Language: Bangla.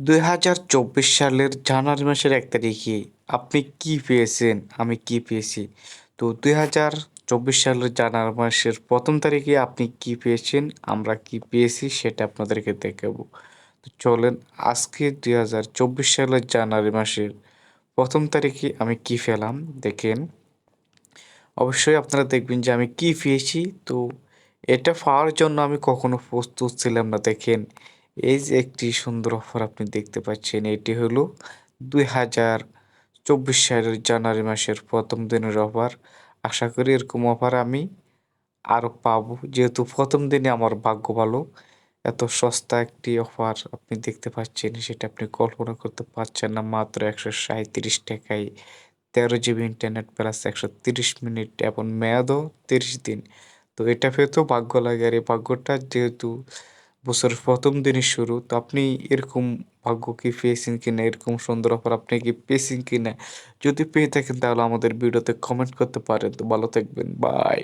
দুই হাজার চব্বিশ সালের জানুয়ারি মাসের এক তারিখে আপনি কি পেয়েছেন? আমি কি পেয়েছি? তো দুই হাজার চব্বিশ সালের জানুয়ারি মাসের প্রথম তারিখে আপনি কি পেয়েছেন? আমরা কি পেয়েছি সেটা আপনাদেরকে দেখাবো। তো চলেন আজকে দুই হাজার চব্বিশ সালের জানুয়ারি মাসের প্রথম তারিখে আমি কি পেলাম? দেখেন। অবশ্যই আপনারা দেখবেন যে আমি কি পেয়েছি? তো এটা পাওয়ার জন্য আমি কখনো প্রস্তুত ছিলাম না। দেখেন এই যে একটি সুন্দর অফার আপনি দেখতে পাচ্ছেন, এটি হলো দুই হাজার চব্বিশ সালের জানুয়ারি মাসের প্রথম দিনের অফার। আশা করি এরকম অফার আমি আরও পাবো। যেহেতু প্রথম দিনে আমার ভাগ্য ভালো, এত সস্তা একটি অফার আপনি দেখতে পাচ্ছেন, সেটা আপনি কল্পনা করতে পারছেন না। মাত্র একশো সাঁত্রিশ টাকায় তেরো জিবি ইন্টারনেট প্লাস একশো তিরিশ মিনিট এবং মেয়াদও তিরিশ দিন। তো এটা পেতেও ভাগ্য লাগে। আর এই ভাগ্যটা যেহেতু বছরের প্রথম দিনের শুরু, তো আপনি এরকম ভাগ্য কি পেয়েছেন কিনা? এরকম সুন্দর অফার আপনি কি পেয়েছেন কিনা? যদি পেয়ে থাকেন তাহলে আমাদের ভিডিওতে কমেন্ট করতে পারেন। তো ভালো থাকবেন। বাই